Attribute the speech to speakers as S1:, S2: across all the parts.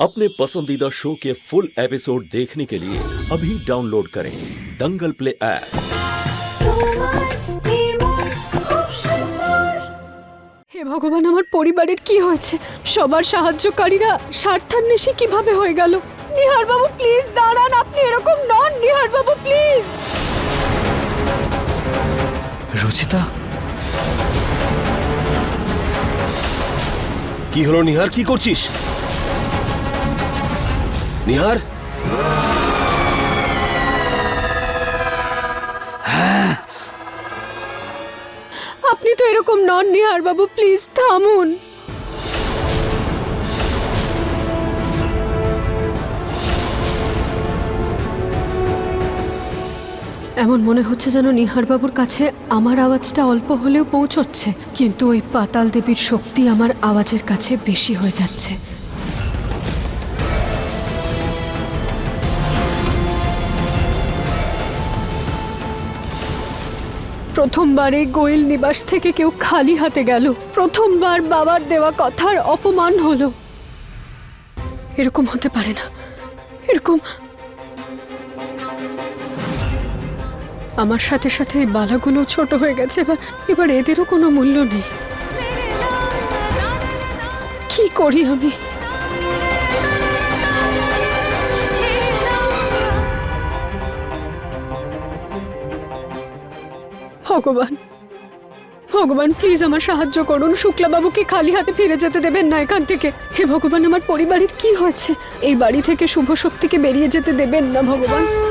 S1: अपने पसंदीदा शो के फुल एपिसोड देखने के लिए अभी डाउनलोड करें दंगल प्ले ऐप
S2: হে ভগবান আমার পরিবারের কি হয়েছে সবার সাহায্যকারীরা স্বার্থান্বেষী কিভাবে হয়ে গেল নিহার বাবু প্লিজ দাঁড়ান আপনি এরকম নন নিহার বাবু প্লিজ
S3: রচিতা কি হলো নিহার কি করছিস নিহার?
S2: আপনি তো এরকম নন নিহার বাবু, প্লিজ থামুন। এমন মনে হচ্ছে যেন নিহার বাবুর কাছে আমার আওয়াজটা অল্প হলেও পৌঁছচ্ছে, কিন্তু ওই পাতাল দেবীর শক্তি আমার আওয়াজের কাছে বেশি হয়ে যাচ্ছে। প্রথমবার গোয়েল নিবাস থেকে কেউ খালি হাতে গেল। প্রথমবার বাবার দেওয়া কথার অপমান হলো। এরকম হতে পারে না। এরকম। আমার সাথে সাথে এই বালাগুলো ছোট হয়ে গেছে, এবার এবার এদেরও কোনো মূল্য নেই। কি করি আমি? ভগবান। ভগবান প্লিজ আমার সাহায্য করুন। শুক্লাবাবুকে খালি হাতে ফিরে যেতে দেবেন না এখান থেকে। হে ভগবান, আমার পরিবারের কি হয়েছে? এই বাড়ি থেকে শুভ শক্তিকে বেরিয়ে যেতে দেবেন না ভগবান।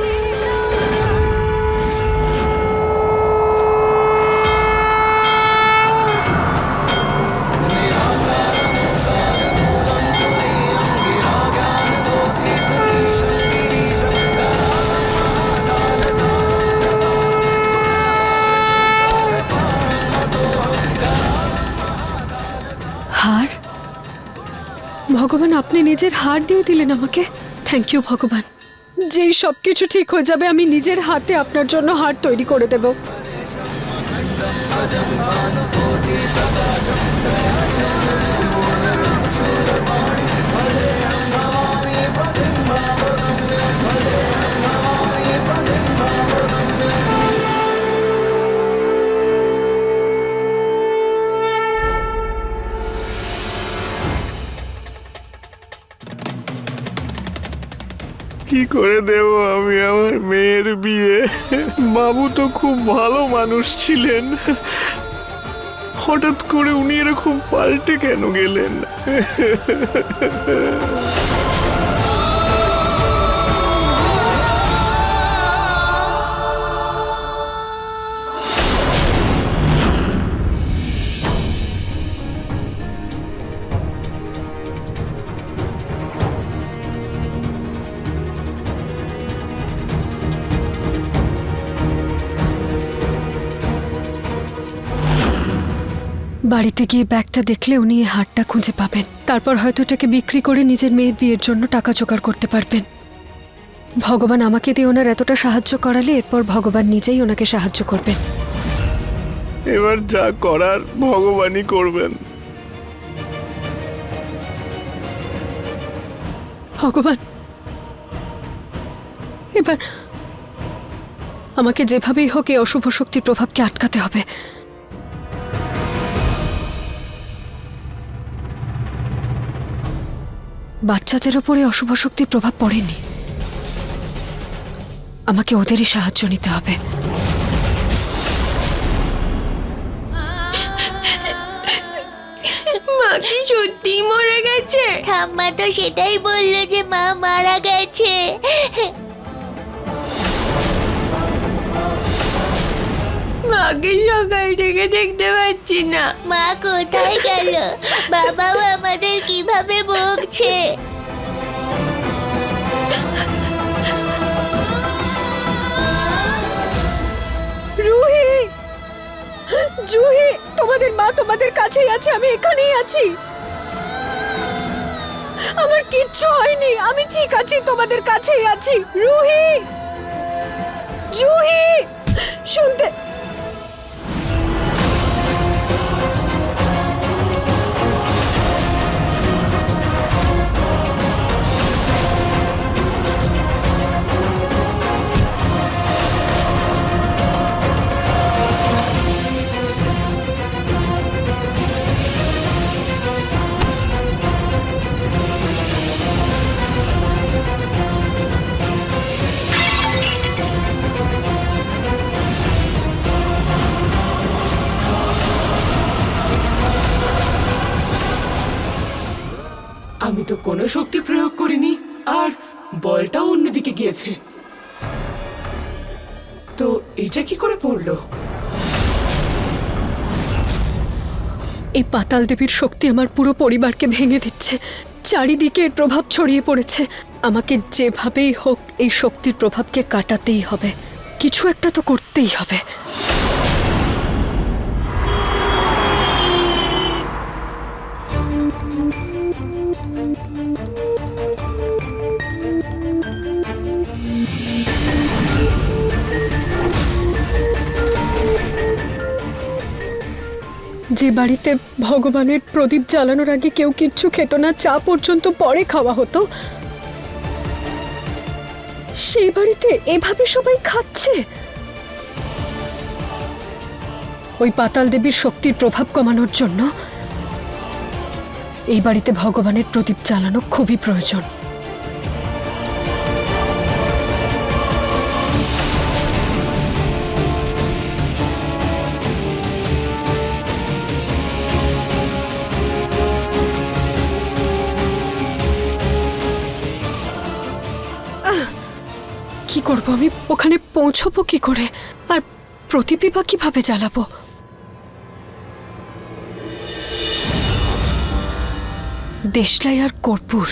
S2: নিজের হার দিয়ে দিলেন আমাকে। থ্যাংক ইউ ভগবান। যেই সব কিছু ঠিক হয়ে যাবে, আমি নিজের হাতে আপনার জন্য হার তৈরি করে দেব।
S4: কি করে দেব আমি আমার মেয়ের বিয়ে? বাবু তো খুব ভালো মানুষ ছিলেন। হঠাৎ করে উনি এরকম পাল্টে কেন গেলেন?
S2: বাড়িতে গিয়ে ব্যাগটা দেখলে উনি এই হারটা খুঁজে পাবেন। তারপর হয়তো এটাকে বিক্রি করে নিজের মেয়ের বিয়ের জন্য টাকা জোগাড় করতে পারবেন। ভগবান আমাকে দিয়ে ওনার এতটা সাহায্য করালে এরপর ভগবান নিজেই ওনাকে সাহায্য করবেন।
S4: এবার যা করার ভগবানই করবেন।
S2: ভগবান এবার আমাকে যেভাবেই হোক এই অশুভ শক্তির প্রভাবকে আটকাতে হবে। বাচ্চাদের ওপরে অশুভ শক্তির প্রভাব পড়েনি। আমাকে ওদেরই সাহায্য নিতে হবে।
S5: মা কি সত্যি মরে গেছে?
S6: ঠাম্মা তো সেটাই বলল যে মা মারা গেছে।
S5: মাকে সকাল থেকে দেখতে পাচ্ছি না।
S6: মা কোথায় গেল? বাবাও আমাদের কীভাবে বকছে?
S2: রুহি! জুহি তোমাদের মা তোমাদের কাছেই আছে আমি এখানেই আছি। আমার কিচ্ছু হয়নি আমি ঠিক আছি তোমাদের কাছেই আছি। রুহি! জুহি!
S7: বলটাও অন্যদিকে গিয়েছে। তো এটা কি করে পড়ল?
S2: এই পাতাল দেবীর শক্তি আমার পুরো পরিবারকে ভেঙে দিচ্ছে। চারিদিকে এর প্রভাব ছড়িয়ে পড়েছে। আমাকে যেভাবেই হোক এই শক্তির প্রভাবকে কাটাতেই হবে। কিছু একটা তো করতেই হবে। যে বাড়িতে ভগবানের প্রদীপ জ্বালানোর আগে কেউ কিচ্ছু খেত না, চা পর্যন্ত পরে খাওয়া হতো। সেই বাড়িতে এভাবে সবাই খাচ্ছে? ওই পাতাল দেবীর শক্তির প্রভাব কমানোর জন্য এই বাড়িতে ভগবানের প্রদীপ জ্বালানো খুবই প্রয়োজন। কি করব? আমি ওখানে পৌঁছবো কি করে? আর প্রতিপিপা কীভাবে জ্বালাবো? দেশলাই আর কর্পূর।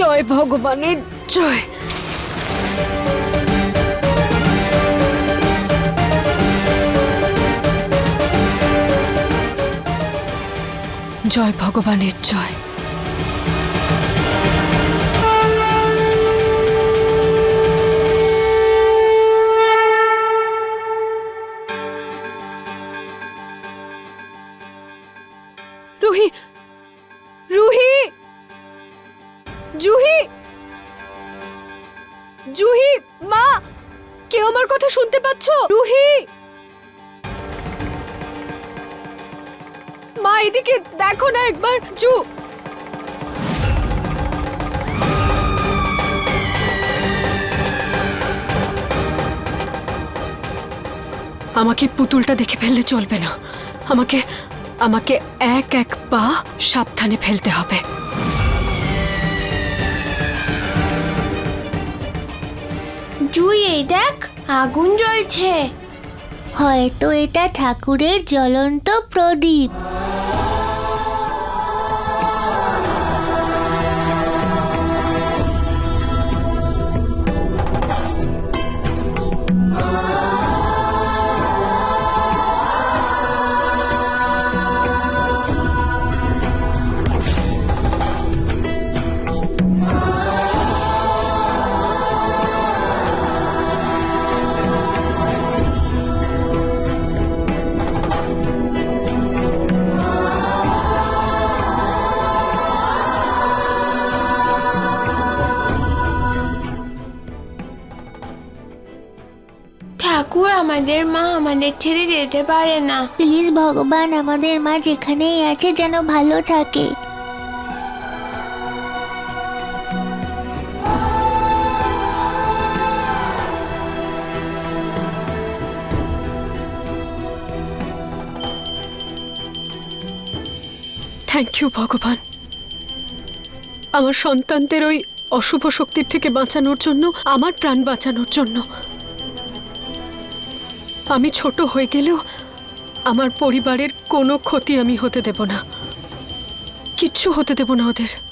S2: জয় ভগবানের জয়। জয় ভগবানের জয়। জুহি! জুহি, মা! কেউ আমার কথা শুনতে পাচ্ছ? রুহি মা, এদিকে দেখো না একবার, জু! আমাকে পুতুলটা দেখে ফেললে চলবে না। আমাকে আমাকে এক এক পা সাবধানে ফেলতে হবে।
S5: জুই এই দেখ আগুন জ্বলছে।
S6: হয়তো এটা ঠাকুরের জ্বলন্ত প্রদীপ।
S5: ঠাকুর আমাদের মা আমাদের ছেড়ে যেতে পারে না।
S6: প্লিজ ভগবান আমাদের মা যেখানেই আছে যেন ভালো থাকে।
S2: থ্যাংক ইউ ভগবান। আমার সন্তানদের ওই অশুভ শক্তির থেকে বাঁচানোর জন্য আমার প্রাণ বাঁচানোর জন্য। আমি ছোট হয়ে গেলেও আমার পরিবারের কোনো ক্ষতি আমি হতে দেব না। কিচ্ছু হতে দেব না ওদের।